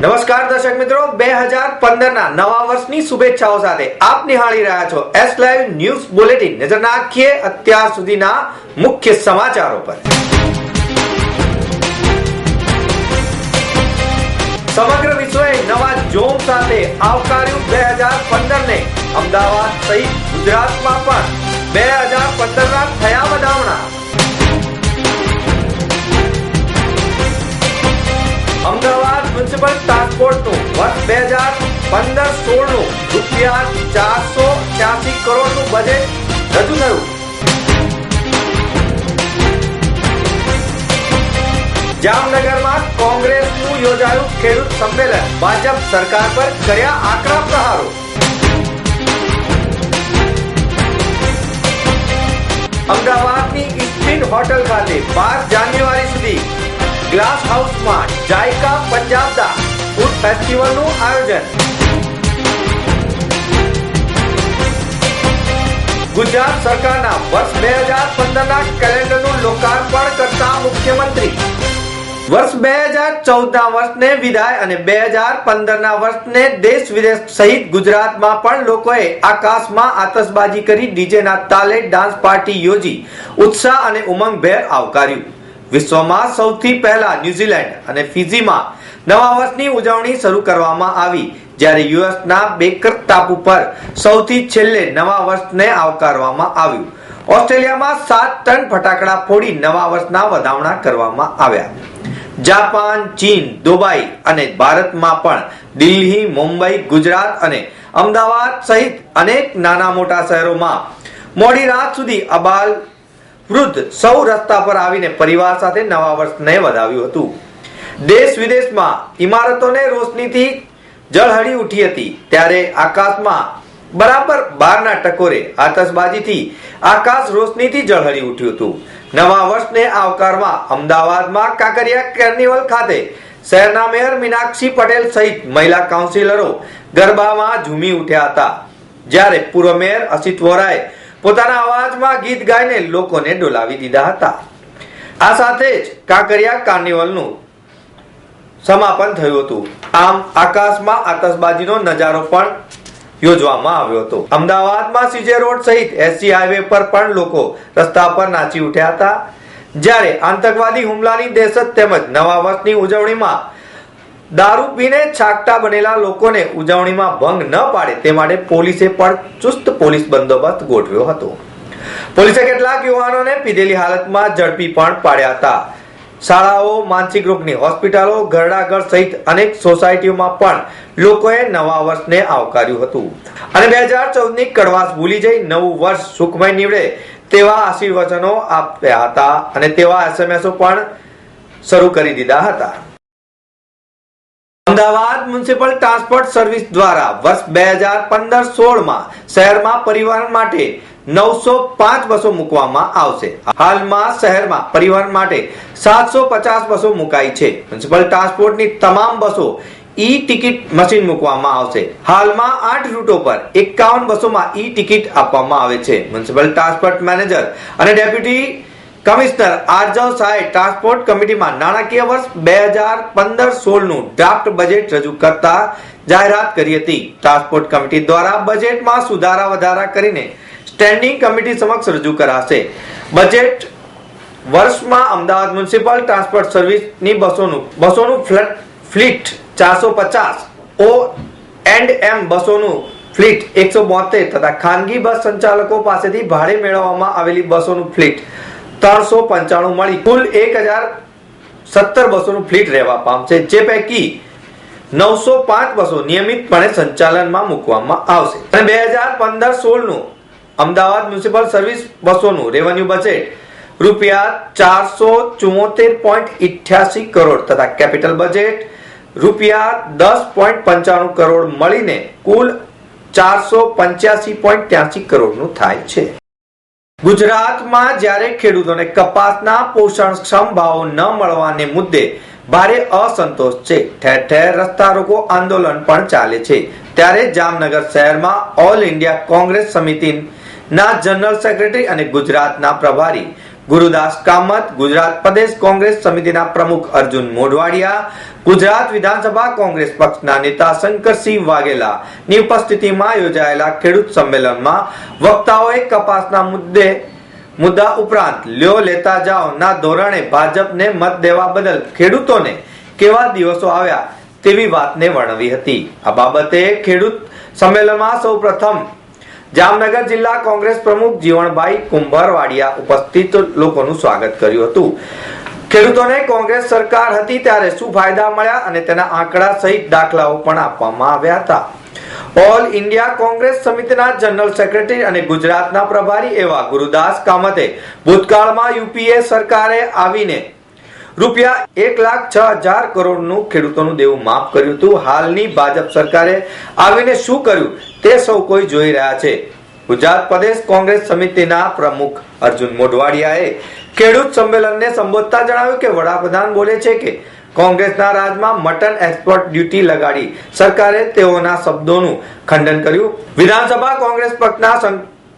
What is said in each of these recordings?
નમસ્કાર દર્શક મિત્રો, બે હજાર પંદર ના નવા વર્ષની શુભેચ્છાઓ સાથે આપ નિહાળી રહ્યા છો એસ લાઈવ ન્યૂઝ બુલેટિન નજર નાખીએ અત્યાર સુધીના મુખ્ય સમાચારો પર. સમગ્ર વિશ્વએ નવા જોમ સાથે આવકાર્યું બે હજાર પંદર ને અમદાવાદ સહિત ગુજરાતમાં પણ બે હજાર પંદર ના થયા વધામણા અમદાવાદ મ્યુનિસિપલ ટ્રાન્સપોર્ટનું વર્ષ બે હજાર પંદર સોળનું રૂપિયા ચારસો છ્યાસી કરોડનું બજેટ રજૂ થયું. જામનગરમાં કોંગ્રેસનું યોજાયું ખેડૂત સંમેલન. ભાજપ સરકાર પર કર્યા આકરા પ્રહારો. અમદાવાદની ઇસ્ટિન હોટલ ખાતે બાર જાન્યુઆરી સુધી ગ્લાસ હાઉસમાં જાયકા પંજાબદા ફૂડ ફેસ્ટિવલનું આયોજન. ગુજરાત સરકારના વર્ષ બે હજાર પંદરના કેલેન્ડરનું લોકાર્પણ કરતા મુખ્યમંત્રી. વર્ષ બે હજાર ચૌદના વર્ષને વિદાય અને બે હજાર પંદરના વર્ષને દેશ વિદેશ સહિત ગુજરાતમાં પણ લોકોએ આકાશમાં આતશબાજી કરી ડીજેના તાલે ડાન્સ પાર્ટી યોજી. ઉત્સાહ અને ઉમંગભેર આવકાર્યું. વિશ્વમાં સૌથી પહેલા ન્યુઝીલેન્ડ અને ફિજીમાં નવા વર્ષની ઉજવણી શરૂ કરવામાં આવી, જ્યારે યુએસના બેકર ટાપુ પર સૌથી છેલ્લે નવા વર્ષને આવકારવામાં આવ્યું. ઓસ્ટ્રેલિયામાં સાત ટન ફટાકડા ફોડી નવા વર્ષના વધામણા કરવામાં આવ્યા. જાપાન, ચીન, દુબઈ અને ભારતમાં પણ દિલ્હી, મુંબઈ, ગુજરાત અને અમદાવાદ સહિત અનેક નાના મોટા શહેરોમાં મોડી રાત સુધી અબાલ વૃદ્ધ સૌ રસ્તા પર આવીને પરિવાર સાથે નવા વર્ષને વધાવ્યું હતું. દેશ વિદેશમાં ઇમારતોને રોશનીથી જળહળી ઉઠી હતી. ત્યારે આકાશમાં બરાબર બારના ટકોરે આતશબાજીથી આકાશ રોશનીથી જળહળી ઉઠ્યું હતું. નવા વર્ષને આવકારમાં અમદાવાદમાં કાંકરિયા કાર્નિવલ ખાતે શહેરના મેયર મીનાક્ષી પટેલ સહિત મહિલા કાઉન્સિલરો ગરબામાં ઝૂમી ઉઠ્યા હતા. જ્યારે પૂર્વ મેયર અસિત વોરાએ પોતાના અવાજમાં ગીત ગાઈને લોકોને ડોલાવી દીધા હતા. આ સાથે જ કાંકરિયા કાર્નિવલનું સમાપન થયું હતું. આમ આકાશમાં આતશબાજીનો નજારો પણ યોજવામાં આવ્યો હતો. અમદાવાદમાં સીજે રોડ સહિત એસજી હાઈવે પર પણ લોકો રસ્તા પર નાચી ઉઠ્યા હતા. જ્યારે આતંકવાદી હુમલાની દહેશત તેમજ નવા વર્ષની ઉજવણીમાં દારૂ પીને છાકટા બનેલા લોકોને ઉજવણીમાં ભંગ ન પાડે તે માટે પોલીસે પણ ચુસ્ત પોલીસ બંદોબસ્ત ગોઠવ્યો હતો. પોલીસે કેટલાક યુવાનોને પીધેલી હાલતમાં ઝડપી પણ પાડ્યા હતા. શાળાઓ, માનસિક રોગની હોસ્પિટલો, ઘરડાઘર સહિત અનેક સોસાયટીઓમાં પણ લોકોએ નવા વર્ષને આવકાર્યું હતું. અને બે હજાર ચૌદની કડવાશ ભૂલી જઈ નવું વર્ષ સુખમય નીવડે તેવા આશીર્વચનો આપ્યા હતા અને તેવા એસએમએસો પણ શરૂ કરી દીધા હતા. અમદાવાદ મ્યુનિસિપલ ટ્રાન્સપોર્ટ સર્વિસ દ્વારા વર્ષ બે હજાર પંદર સોળમાં શહેરમાં પરિવહન માટે નવસો પાંચ બસો મૂકવામાં આવશે. હાલમાં શહેરમાં પરિવહન માટે સાતસો પચાસ બસો મુકાઈ છે. મ્યુનિસિપલ ટ્રાન્સપોર્ટની તમામ બસો ઈ ટિકિટ મશીન મૂકવામાં આવશે. હાલમાં આઠ રૂટો પર એકાવન બસોમાં ઈ ટિકિટ આપવામાં આવે છે. મ્યુનિસિપલ ટ્રાન્સપોર્ટ મેનેજર અને ડેપ્યુટી કમિશનર આરજવ શાહે ટ્રાન્સપોર્ટ કમિટીમાં નાણાકીય વર્ષ બે હજાર પંદર સોળનું ડ્રાફ્ટ બજેટ રજૂ કરતા જાહેરાત કરી હતી. ટ્રાન્સપોર્ટ કમિટી દ્વારા બજેટમાં સુધારા વધારા કરીને સ્ટેન્ડિંગ કમિટી સમક્ષ રજૂ કરાશે. બજેટ વર્ષમાં અમદાવાદ મ્યુનિસિપલ ટ્રાન્સપોર્ટ સર્વિસની બસોનું બસોનું ફ્લટ ચારસો પચાસ, ઓ એન્ડ એમ બસોનું ફ્લીટ એકસો બોતેર તથા ખાનગી બસ સંચાલકો પાસેથી ભાડે મેળવવામાં આવેલી બસોનું ફ્લીટ ત્રણસો પંચાણું મળી કુલ એક હજાર સત્તર બસોનું ફ્લીટ રહેવા પામશે જે પૈકી નવસો પાંચ બસો નિયમિતપણે સંચાલનમાં મૂકવામાં આવશે. અને બે હજાર પંદર સોળનું અમદાવાદ મ્યુનિસિપલ સર્વિસ બસોનું રેવન્યુ બજેટ રૂપિયા ચારસો ચુમ્મોતેર પોઈન્ટ ઇઠ્યાસી કરોડ તથા કેપિટલ બજેટ રૂપિયા દસ પોઈન્ટ પંચાણું કરોડ મળીને કુલ ચારસો પંચ્યાસી પોઈન્ટ ત્યાસી કરોડનું થાય છે. ગુજરાતમાં જ્યારે ખેડૂતોને કપાસના પોષણક્ષમ ભાવો ન મળવાને મુદ્દે ભારે અસંતોષ છે, ઠેર ઠેર રસ્તા રોકો આંદોલન પણ ચાલે છે. ત્યારે જામનગર શહેરમાં ઓલ ઇન્ડિયા કોંગ્રેસ સમિતિના જનરલ સેક્રેટરી અને ગુજરાતના પ્રભારી ગુરુદાસ કામત, ગુજરાત પ્રદેશ કોંગ્રેસ સમિતિના પ્રમુખ અર્જુન મોઢવાડિયા, ગુજરાત વિધાનસભા કોંગ્રેસ પક્ષના નેતા શંકરસિંહ વાઘેલા ની ઉપસ્થિતિમાં યોજાયેલા ખેડૂત સંમેલનમાં વક્તાઓએ કપાસના મુદ્દે, મુદ્દા ઉપરાંત લ્યો લેતા જાઓ ના ધોરણે ભાજપને મત દેવા બદલ ખેડૂતોને કેવા દિવસો આવ્યા તેવી વાતને વર્ણવી હતી. આ બાબતે ખેડૂત સંમેલનમાં સૌ પ્રથમ જામનગર જિલ્લા કોંગ્રેસ પ્રમુખ જીવણભાઈ કુંભરવાડિયા ઉપસ્થિત લોકોનું સ્વાગત કર્યું હતું. ખેડૂતોને કોંગ્રેસ સરકાર હતી ત્યારે શું ફાયદા મળ્યા અને તેના આંકડા સહિત દાખલાઓ પણ આપવામાં આવ્યા હતા. ઓલ ઇન્ડિયા કોંગ્રેસ સમિતિના જનરલ સેક્રેટરી અને ગુજરાતના પ્રભારી એવા ગુરુદાસ કામતે ભૂતકાળમાં યુપીએ સરકારે આવીને રૂપિયા એક લાખ છ હજાર કરોડનું ખેડૂતોનું દેવું માફ કર્યું હતું. હાલની ભાજપ સરકારે આવીને શું કર્યું? તે સૌ કોઈ જોઈ રહ્યા છે. ગુજરાત પ્રદેશ કોંગ્રેસ સમિતિના પ્રમુખ અર્જુન મોઢવાડિયાએ ખેડૂત સંમેલનને સંબોધતા જણાવ્યું કે વડાપ્રધાન બોલે છે કે કોંગ્રેસના રાજમાં મટન એક્સપોર્ટ ડ્યુટી લગાડી સરકારે તેઓના શબ્દોનું ખંડન કર્યું. વિધાનસભા કોંગ્રેસ પક્ષના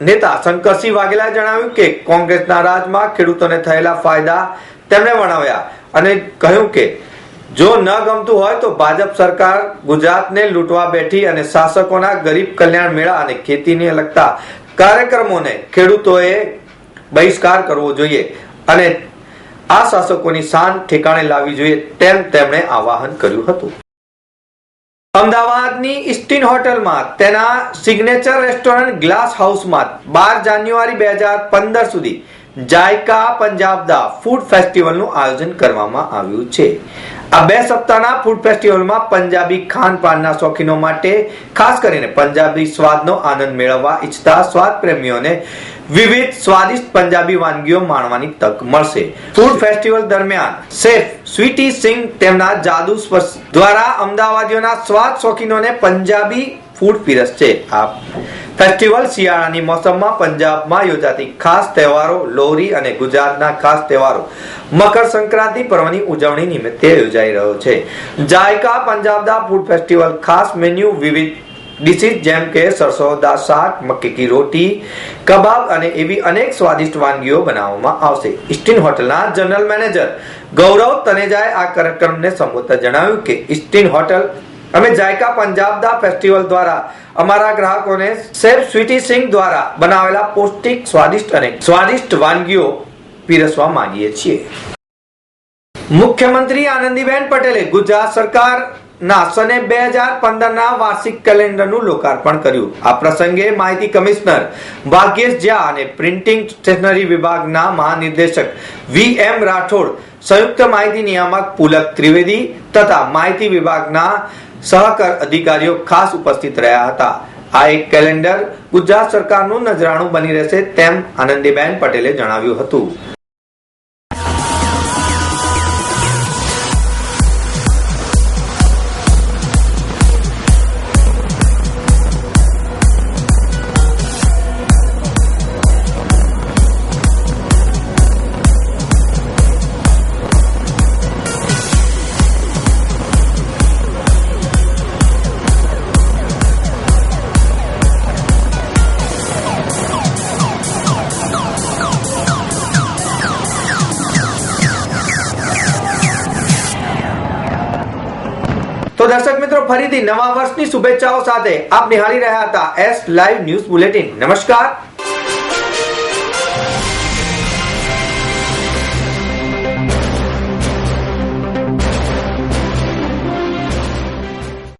નેતા શંકરસિંહ વાઘેલાએ જણાવ્યું કે કોંગ્રેસના રાજમાં ખેડૂતોને થયેલા ફાયદા તેમણે વર્ણવ્યા અને કહ્યું કે, જો ન ગમતું હોય તો ભાજપ સરકાર ગુજરાતને લૂંટવા બેઠી અને શાસકોના ગરીબ કલ્યાણ મેળા અને ખેતીને લગતા કાર્યક્રમોને ખેડૂતોએ બહિષ્કાર કરવો જોઈએ અને આ શાસકોની શાન ઠેકાણે લાવવી જોઈએ તેમ તેમણે આવાહન કર્યું હતું. અમદાવાદની ઇસ્ટિન હોટલમાં તેના સિગ્નેચર રેસ્ટોરન્ટ ગ્લાસ હાઉસમાં બાર જાન્યુઆરી બે હજાર પંદર સુધી જાયકા પંજાબદા ફૂડ ફેસ્ટિવલનું આયોજન કરવામાં આવ્યું છે. આ બે સપ્તાહના ફૂડ ફેસ્ટિવલમાં પંજાબી ખાનપાનના શોખીનો માટે ખાસ કરીને પંજાબી સ્વાદનો આનંદ મેળવવા ઈચ્છતા સ્વાદ પ્રેમીઓને વિવિધ સ્વાદિષ્ટ પંજાબી વાનગીઓ માણવાની તક મળશે. ફૂડ ફેસ્ટિવલ દરમિયાન શેફ સ્વીટી સિંહ તેમના જાદુ સ્પર્શ દ્વારા અમદાવાદીઓના સ્વાદ શોખીનોને પંજાબી ફૂડ પીરસશે. આ ફેસ્ટિવલ શિયાળાની મોસમમાં પંજાબમાં યોજાતી ખાસ તહેવારો, લોહરી અને ગુજરાતના ખાસ તહેવારો. મકર સંક્રાંતિ પર્વની ઉજવણી નિમિત્તે યોજાઈ રહ્યો છે. જાયકા પંજાબના ફૂડ ફેસ્ટિવલ ખાસ મેન્યુ વિવિધ ડિશીઝ જેમ કે સરસોદા શાક, મક્કી કી રોટી, કબાબ અને એવી અનેક સ્વાદિષ્ટ વાનગીઓ બનાવવામાં આવશે. ઇસ્ટીન હોટલના જનરલ મેનેજર ગૌરવ તનેજાએ આ કાર્યક્રમને સંબોધતા જણાવ્યું કે ઇસ્ટીન હોટલ અમે જાયકા પંજાબદા ફેસ્ટિવલ દ્વારા અમારા ગ્રાહકોને સેફ સ્વીટી સિંગ દ્વારા બનાવેલા પૌષ્ટિક સ્વાદિષ્ટ અને સ્વાદિષ્ટ વાનગીઓ પીરસવા માંગીએ છીએ. મુખ્યમંત્રી આનંદીબેન પટેલે ગુજરાત સરકારના સને બે હજાર પંદરના વાર્ષિક કેલેન્ડરનું લોકાર્પણ કર્યું. આ પ્રસંગે માહિતી કમિશનર ભાગ્યેશ ઝા અને પ્રિન્ટિંગ સ્ટેશનરી વિભાગના મહાનિર્દેશક વી એમ રાઠોડ સંયુક્ત માહિતી નિયામક પુલક ત્રિવેદી તથા માહિતી વિભાગના સહકાર અધિકારીઓ ખાસ ઉપસ્થિત રહ્યા હતા. આ એક કેલેન્ડર ગુજરાત સરકારનું નજરાણું બની રહેશે તેમ આનંદીબેન પટેલે જણાવ્યું હતું. દર્શક મિત્રો, ફરીથી નવા વર્ષની શુભેચ્છાઓ સાથે આપ નિહાળી રહ્યા હતા એસ લાઈવ ન્યૂઝ બુલેટિન નમસ્કાર.